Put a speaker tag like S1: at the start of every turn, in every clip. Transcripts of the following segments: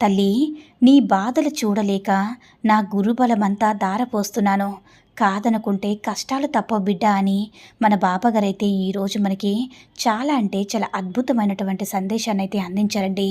S1: తల్లి నీ బాధలు చూడలేక నా గురుబలమంతా దారపోస్తున్నాను కాదనుకుంటే కష్టాలు తప్ప బిడ్డ అని మన బాబాగారైతే ఈరోజు మనకి చాలా అంటే చాలా అద్భుతమైనటువంటి సందేశాన్ని అయితే అందించారండి.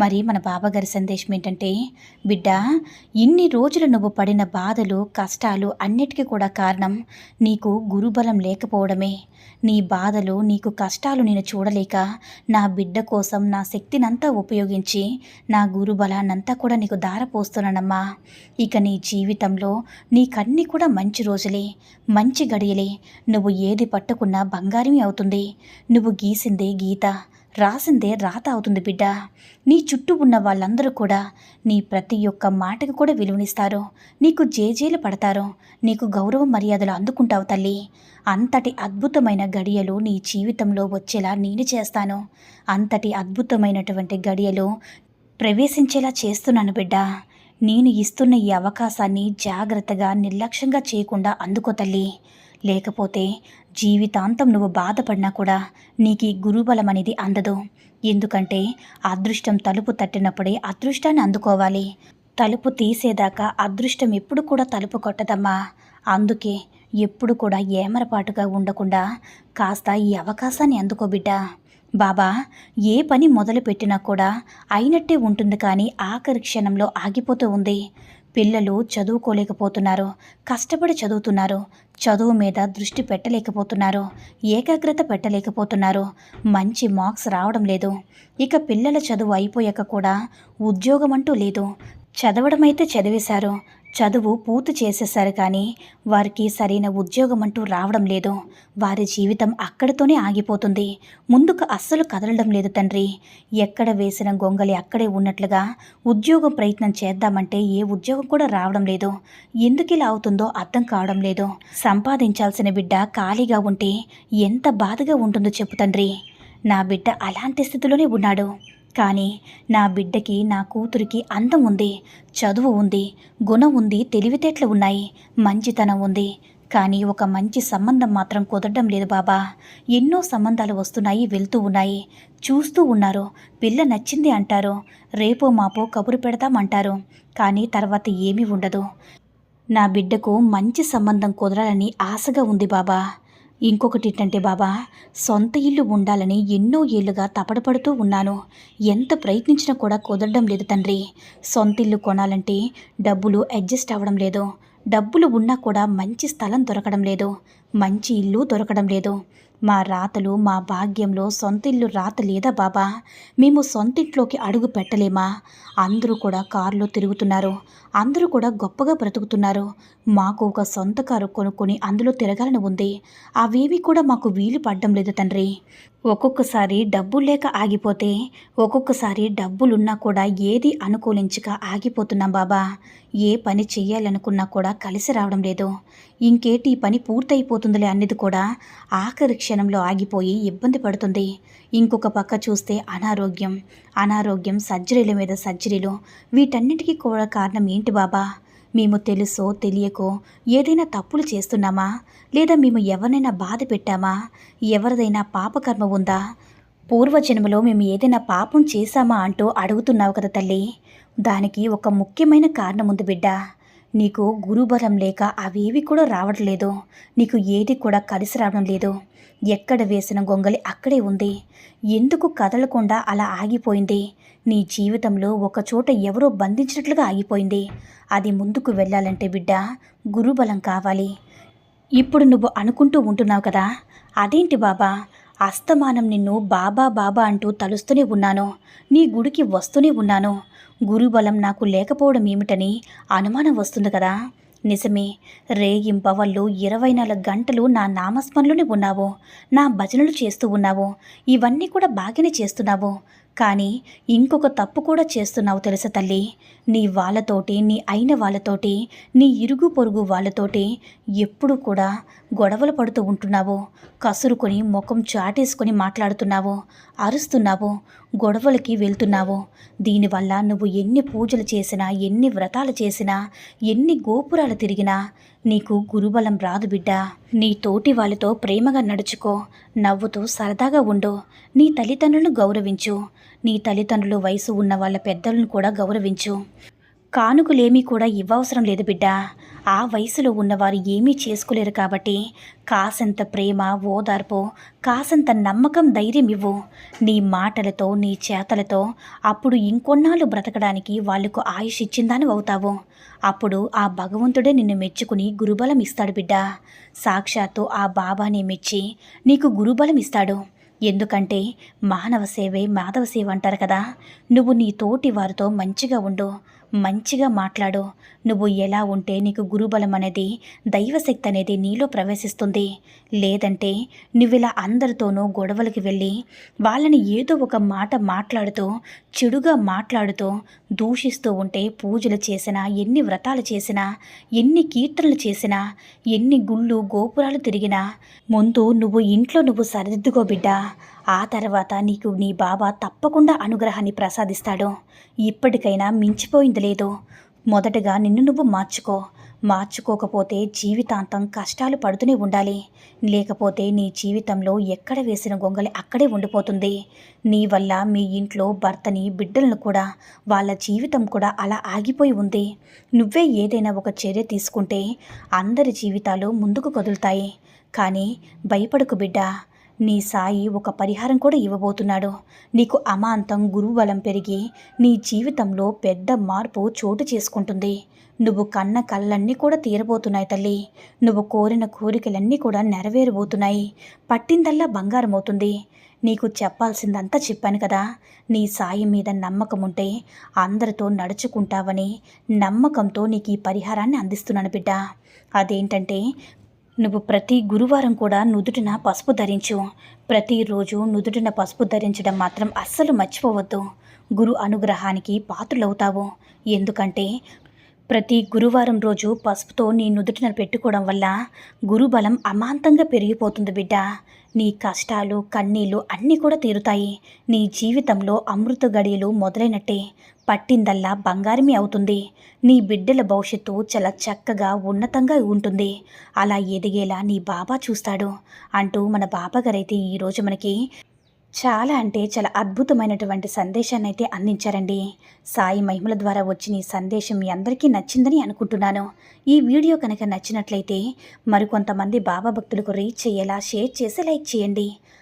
S1: మరి మన బాబాగారి సందేశం ఏంటంటే బిడ్డ ఇన్ని రోజులు నువ్వు పడిన బాధలు కష్టాలు అన్నిటికీ కూడా కారణం నీకు గురుబలం లేకపోవడమే. నీ బాధలు నీకు కష్టాలు నేను చూడలేక నా బిడ్డ కోసం నా శక్తినంతా ఉపయోగించి నా గురుబలాన్నంతా కూడా నీకు దారపోస్తున్నానమ్మా ఇక నీ జీవితంలో నీకన్నీ కూడా మంచి రోజులే మంచి గడియలే. నువ్వు ఏది పట్టుకున్నా బంగారమే అవుతుంది. నువ్వు గీసిందే గీత. రాసిందే రాత అవుతుంది బిడ్డ. నీ చుట్టూ ఉన్న వాళ్ళందరూ కూడా నీ ప్రతి ఒక్క మాటకు కూడా విలువనిస్తారు. నీకు జేజేలు పడతారు. నీకు గౌరవ మర్యాదలు అందుకుంటావు తల్లి. అంతటి అద్భుతమైన గడియలు నీ జీవితంలో వచ్చేలా నేను చేస్తాను. అంతటి అద్భుతమైనటువంటి గడియలు ప్రవేశించేలా చేస్తున్నాను బిడ్డ. నేను ఇస్తున్న ఈ అవకాశాన్ని జాగ్రత్తగా నిర్లక్ష్యంగా చేయకుండా అందుకో తల్లి. లేకపోతే జీవితాంతం నువ్వు బాధపడినా కూడా నీకు ఈ గురుబలం అనేది అందదు. ఎందుకంటే అదృష్టం తలుపు తట్టినప్పుడే అదృష్టాన్ని అందుకోవాలి. తలుపు తీసేదాకా అదృష్టం ఎప్పుడు కూడా తలుపు కొట్టదమ్మా. అందుకే ఎప్పుడు కూడా ఏమరపాటుగా ఉండకుండా కాస్త ఈ అవకాశాన్ని అందుకోబిడ్డ బాబా ఏ పని మొదలుపెట్టినా కూడా అయినట్టే ఉంటుంది కానీ ఆఖరి క్షణంలో ఆగిపోతూ ఉంది. పిల్లలు చదువుకోలేకపోతున్నారు కష్టపడి చదువుతున్నారు చదువు మీద దృష్టి పెట్టలేకపోతున్నారు ఏకాగ్రత పెట్టలేకపోతున్నారు మంచి మార్క్స్ రావడం లేదు. ఇక పిల్లల చదువు అయిపోయాక కూడా ఉద్యోగం అంటూ లేదు. చదవడం అయితే చదివేశారు చదువు పూర్తి చేసేసారు కానీ వారికి సరైన ఉద్యోగం అంటూ రావడం లేదు. వారి జీవితం అక్కడితోనే ఆగిపోతుంది. ముందుకు అస్సలు కదలడం లేదు తండ్రి. ఎక్కడ వేసిన గొంగలి అక్కడే ఉన్నట్లుగా ఉద్యోగం ప్రయత్నం చేద్దామంటే ఏ ఉద్యోగం కూడా రావడం లేదు. ఎందుకు ఇలా అవుతుందో అర్థం కావడం లేదు. సంపాదించాల్సిన బిడ్డ ఖాళీగా ఉంటే ఎంత బాధగా ఉంటుందో చెప్పు తండ్రి. నా బిడ్డ అలాంటి స్థితిలోనే ఉన్నాడు. కానీ నా బిడ్డకి నా కూతురికి అందం ఉంది చదువు ఉంది గుణం ఉంది తెలివితేటలు ఉన్నాయి మంచితనం ఉంది. కానీ ఒక మంచి సంబంధం మాత్రం కుదరడం లేదు బాబా. ఎన్నో సంబంధాలు వస్తున్నాయి వెళ్తూ ఉన్నాయి. చూస్తూ ఉన్నారు. పిల్ల నచ్చింది అంటారు. రేపో మాపో కబురు పెడతామంటారు కానీ తర్వాత ఏమీ ఉండదు. నా బిడ్డకు మంచి సంబంధం కుదరాలని ఆశగా ఉంది బాబా. ఇంకొకటి ఏంటంటే బాబా సొంత ఇల్లు ఉండాలని ఎన్నో ఏళ్ళుగా తపడపడుతూ ఉన్నాను. ఎంత ప్రయత్నించినా కూడా కుదరడం లేదు తండ్రి. సొంత ఇల్లు కొనాలంటే డబ్బులు అడ్జస్ట్ అవ్వడం లేదు. డబ్బులు ఉన్నా కూడా మంచి స్థలం దొరకడం లేదు మంచి ఇల్లు దొరకడం లేదు. మా రాతలు మా భాగ్యంలో సొంత ఇల్లు రాత లేదా బాబా? మేము సొంతింట్లోకి అడుగు పెట్టలేమా? అందరూ కూడా కారులో తిరుగుతున్నారు. అందరూ కూడా గొప్పగా బ్రతుకుతున్నారు. మాకు ఒక సొంత కారు కొనుక్కొని అందులో తిరగాలని ఉంది. అవేవి కూడా మాకు వీలు పడడం లేదు తండ్రి. ఒక్కొక్కసారి డబ్బులు లేక ఆగిపోతే ఒక్కొక్కసారి డబ్బులున్నా కూడా ఏది అనుకూలించక ఆగిపోతున్నాం బాబా. ఏ పని చేయాలనుకున్నా కూడా కలిసి రావడం లేదు. ఇంకేటి పని పూర్తయిపోతుందిలే అనేది కూడా ఆఖరి క్షణంలో ఆగిపోయి ఇబ్బంది పడుతుంది. ఇంకొక పక్క చూస్తే అనారోగ్యం. అనారోగ్యం సర్జరీల మీద సర్జరీలు. వీటన్నిటికీ కూడా కారణం ఏంటి బాబా? మేము తెలుసో తెలియకో? ఏదైనా తప్పులు చేస్తున్నామా? లేదా మేము ఎవరినైనా బాధ పెట్టామా? ఎవరిదైనా పాపకర్మ ఉందా? పూర్వజన్మలో మేము ఏదైనా పాపం చేశామా అంటూ అడుగుతున్నావు కదా తల్లి. దానికి ఒక ముఖ్యమైన కారణం ఉంది బిడ్డ. నీకు గురుబలం లేక అవేవి కూడా రావట్లేదు. నీకు ఏది కూడా కలిసి రావడం లేదు. ఎక్కడ వేసిన గొంగలి అక్కడే ఉంది. ఎందుకు కదలకుండా అలా ఆగిపోయింది? నీ జీవితంలో ఒకచోట ఎవరో బంధించినట్లుగా ఆగిపోయింది. అది ముందుకు వెళ్ళాలంటే బిడ్డ గురుబలం కావాలి. ఇప్పుడు నువ్వు అనుకుంటూ ఉంటున్నావు కదా? అదేంటి బాబా? అస్తమానం నిన్ను బాబా బాబా అంటూ తలుస్తూనే ఉన్నాను. నీ గుడికి వస్తూనే ఉన్నాను. గురుబలం నాకు లేకపోవడం ఏమిటని అనుమానం వస్తుంది కదా. నిజమే రేగింపవళ్ళు ఇరవై నాలుగు గంటలు నా నామస్మరణలోనే ఉన్నావు. నా భజనలు చేస్తూ ఉన్నావు. ఇవన్నీ కూడా బాగానే చేస్తున్నావు. కానీ ఇంకొక తప్పు కూడా చేస్తున్నావు తెలుసా తల్లి? నీ వాళ్ళతోటి నీ అయిన వాళ్ళతోటి నీ ఇరుగు పొరుగు వాళ్ళతోటి ఎప్పుడు కూడా గొడవలు పడుతూ ఉంటున్నావు. కసురుకొని ముఖం చాటేసుకొని మాట్లాడుతున్నావు అరుస్తున్నావు. గొడవలకి వెళ్తున్నావు? దీనివల్ల నువ్వు ఎన్ని పూజలు చేసినా ఎన్ని వ్రతాలు చేసినా ఎన్ని గోపురాలు తిరిగినా నీకు గురుబలం రాదు బిడ్డ. నీ తోటి వాళ్ళతో ప్రేమగా నడుచుకో. నవ్వుతూ సరదాగా ఉండు. నీ తల్లిదండ్రులను గౌరవించు. నీ తల్లిదండ్రులు వయసు ఉన్న వాళ్ళ పెద్దలను కూడా గౌరవించు. కానుకలేమీ కూడా ఇవ్వవసరం లేదు బిడ్డ. ఆ వయసులో ఉన్నవారు ఏమీ చేసుకోలేరు కాబట్టి కాసంత ప్రేమ ఓదార్పు కాసంత నమ్మకం ధైర్యం ఇవ్వు. నీ మాటలతో నీ చేతలతో అప్పుడు ఇంకొన్నాళ్ళు బ్రతకడానికి వాళ్ళకు ఆయుష్ ఇచ్చిందని అవుతావు. అప్పుడు ఆ భగవంతుడే నిన్ను మెచ్చుకుని గురుబలం ఇస్తాడు బిడ్డ. సాక్షాత్తు ఆ బాబాని మెచ్చి నీకు గురుబలం ఇస్తాడు. ఎందుకంటే మానవ సేవే మాధవ సేవ అంటారు కదా. నువ్వు నీ తోటి వారితో మంచిగా ఉండు. మంచిగా మాట్లాడు. నువ్వు ఎలా ఉంటే నీకు గురుబలం అనేది దైవశక్తి అనేది నీలో ప్రవేశిస్తుంది. లేదంటే నువ్విలా అందరితోనూ గొడవలకి వెళ్ళి వాళ్ళని ఏదో ఒక మాట మాట్లాడుతూ చెడుగా మాట్లాడుతూ దూషిస్తూ ఉంటే పూజలు చేసినా ఎన్ని వ్రతాలు చేసినా ఎన్ని కీర్తనలు చేసినా ఎన్ని గుళ్ళు గోపురాలు తిరిగినా ముందు నువ్వు ఇంట్లో నువ్వు సరిదిద్దుకో బిడ్డా. ఆ తర్వాత నీకు నీ బాబా తప్పకుండా అనుగ్రహాన్ని ప్రసాదిస్తాడు. ఇప్పటికైనా మించిపోయింది లేదు. మొదటగా నిన్ను నువ్వు మార్చుకో. మార్చుకోకపోతే జీవితాంతం కష్టాలు పడుతూనే ఉండాలి. లేకపోతే నీ జీవితంలో ఎక్కడ వేసిన గొంగలి అక్కడే ఉండిపోతుంది. నీ వల్ల మీ ఇంట్లో భర్తని బిడ్డలను కూడా వాళ్ళ జీవితం కూడా అలా ఆగిపోయి ఉంది. నువ్వే ఏదైనా ఒక చర్య తీసుకుంటే అందరి జీవితాలు ముందుకు కదులుతాయి. కానీ భయపడకు బిడ్డ. నీ సాయి ఒక పరిహారం కూడా ఇవ్వబోతున్నాడు. నీకు అమాంతం గురుబలం పెరిగి నీ జీవితంలో పెద్ద మార్పు చోటు చేసుకుంటుంది. నువ్వు కన్న కళ్ళన్నీ కూడా తీరబోతున్నాయి తల్లి. నువ్వు కోరిన కోరికలన్నీ కూడా నెరవేరబోతున్నాయి. పట్టిందల్లా బంగారం అవుతుంది నీకు చెప్పాల్సిందంతా చెప్పాను కదా. నీ సాయి మీద నమ్మకం ఉంటే అందరితో నడుచుకుంటావని నమ్మకంతో నీకు ఈ పరిహారాన్ని అందిస్తున్నాను బిడ్డ. అదేంటంటే నువ్వు ప్రతి గురువారం కూడా నుదుటిన పసుపు ధరించు. ప్రతిరోజు నుదుటిన పసుపు ధరించడం మాత్రం అస్సలు మర్చిపోవద్దు. గురు అనుగ్రహానికి పాత్రులవుతావు. ఎందుకంటే ప్రతి గురువారం రోజు పసుపుతో నీ నుదుటిన పెట్టుకోవడం వల్ల గురుబలం అమాంతంగా పెరిగిపోతుంది బిడ్డ. నీ కష్టాలు కన్నీళ్ళు అన్నీ కూడా తీరుతాయి. నీ జీవితంలో అమృత గడియలు మొదలైనట్టే. పట్టిందల్లా బంగారమే అవుతుంది. నీ బిడ్డల భవిష్యత్తు చాలా చక్కగా ఉన్నతంగా ఉంటుంది. అలా ఎదిగేలా నీ బాబా చూస్తాడు అంటూ మన బాబాగారైతే ఈరోజు మనకి చాలా అంటే చాలా అద్భుతమైనటువంటి సందేశాన్ని అయితే అందించారండి. సాయి మహిమల ద్వారా వచ్చిన ఈ సందేశం మీ అందరికీ నచ్చిందని అనుకుంటున్నాను. ఈ వీడియో కనుక నచ్చినట్లయితే మరికొంతమంది బాబా భక్తులకు రీచ్ చేయేలా షేర్ చేసి లైక్ చేయండి.